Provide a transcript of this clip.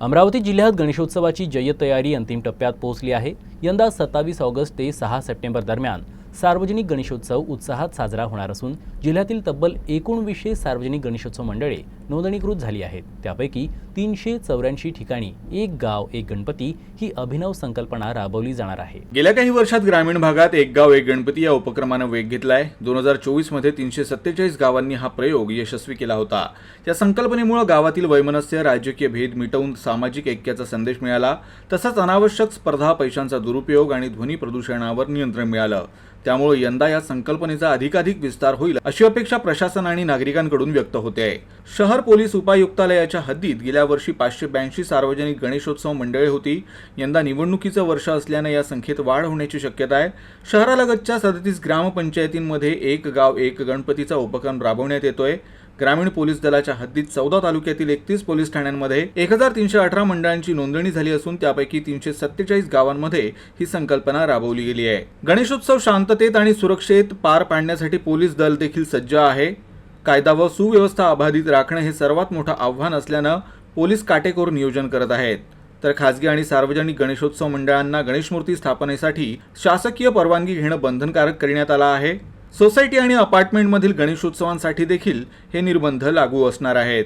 अमरावती जिल्ह्यात गणेशोत्सवाची जय्यत तयारी अंतिम टप्प्यात पोहोचली आहे. यंदा सत्तावीस ऑगस्ट ते सहा सप्टेंबर दरम्यान सार्वजनिक गणेशोत्सव उत्साहात साजरा होणार असून जिल्ह्यातील तब्बल एकोणवीसशे सार्वजनिक गणेशोत्सव मंडळे नोंदणीकृत झाली आहेत. त्यापैकी तीनशे चौऱ्याऐंशी ठिकाणी एक गाव एक गणपती ही अभिनव संकल्पना राबवली जाणार आहे. गेल्या काही वर्षात ग्रामीण भागात एक गाव एक गणपती या उपक्रमानं वेग घेतलाय. दोन हजार चोवीसमध्ये तीनशे सत्तेचाळीस गावांनी हा प्रयोग यशस्वी केला होता. या संकल्पनेमुळे गावातील वैमनस्य राजकीय भेद मिटवून सामाजिक ऐक्याचा संदेश मिळाला. तसंच अनावश्यक स्पर्धा पैशांचा दुरुपयोग आणि ध्वनी प्रदूषणावर नियंत्रण मिळालं. त्यामुळे यंदा या संकल्पनेचा अधिकाधिक विस्तार होईल अशी अपेक्षा प्रशासन आणि नागरिकांकडून व्यक्त होते. आहे शहर पोलीस उपायुक्तालयाच्या हद्दीत गेल्या वर्षी पाचशे ब्याऐंशी सार्वजनिक गणेशोत्सव मंडळे होती. यंदा निवडणुकीचं वर्ष असल्यानं या संख्येत वाढ होण्याची शक्यता आहे. शहरालगतच्या सदतीस ग्रामपंचायतींमध्ये एक गाव एक गणपतीचा उपक्रम राबवण्यात येतोय. ग्रामीण पोलीस दलाच्या हद्दीत चौदा तालुक्यातील एकतीस पोलीस ठाण्यांमध्ये एक हजार तीनशे अठरा मंडळांची नोंदणी झाली असून त्यापैकी तीनशे सत्तेचाळीस गावांमध्ये ही संकल्पना राबवली गेली आहे. गणेशोत्सव शांततेत आणि सुरक्षेत पार पाडण्यासाठी पोलीस दल देखील सज्ज आहे. कायदा व सुव्यवस्था अबाधित राखणं हे सर्वात मोठं आव्हान असल्यानं पोलीस काटेकोर नियोजन करत आहेत. तर खासगी आणि सार्वजनिक गणेशोत्सव मंडळांना गणेशमूर्ती स्थापनेसाठी शासकीय परवानगी घेणं बंधनकारक करण्यात आलं आहे. सोसायटी आणि अपार्टमेंटमधील गणेशोत्सवांसाठी देखील हे निर्बंध लागू असणार आहेत.